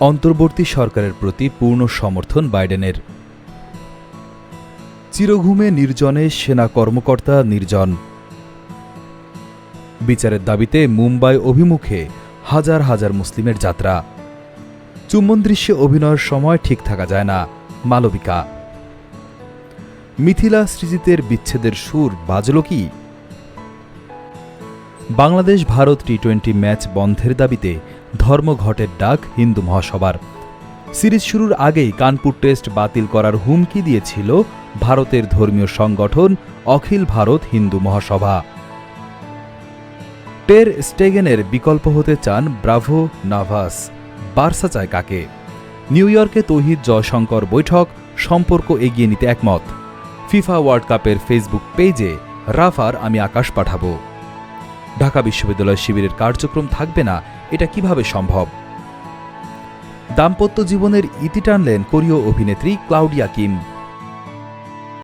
অন্তর্বর্তী সরকারের প্রতি পূর্ণ সমর্থন বাইডেনের। চিরঘুমে নির্জনে সেনা কর্মকর্তা নির্জন। বিচারের দাবিতে মুম্বাই অভিমুখে হাজার হাজার মুসলিমের যাত্রা। চুম্বন দৃশ্যে অভিনয়ের সময় ঠিক থাকা যায় না, মালবিকা। মিথিলা সৃজিতের বিচ্ছেদের সুর বাজল কি? Bangladesh Bharat T twenty match বন্ধের দাবিতে ধর্মঘটের ডাক হিন্দু মহাসভার। সিরিজ শুরুর আগেই কানপুর টেস্ট বাতিল করার হুমকি দিয়েছিল ভারতের ধর্মীয় সংগঠন অখিল ভারত হিন্দু মহাসভা। টের স্টেগেনের বিকল্প হতে চান ব্রাভো নাভাস। বার্সা চায় কাকে? নিউ ইয়র্কে তৌহিদ জয়শঙ্কর বৈঠক, সম্পর্ক এগিয়ে নিতে একমত। ফিফা ওয়ার্ল্ড কাপের ফেসবুক পেজে রাফার আমি আকাশ পাঠাবো। ঢাকা বিশ্ববিদ্যালয় শিবিরের কার্যক্রম থাকবে না, এটা কীভাবে সম্ভব? দাম্পত্য জীবনের ইতি টানলেন কোরীয় অভিনেত্রী ক্লাউডিয়া কিম।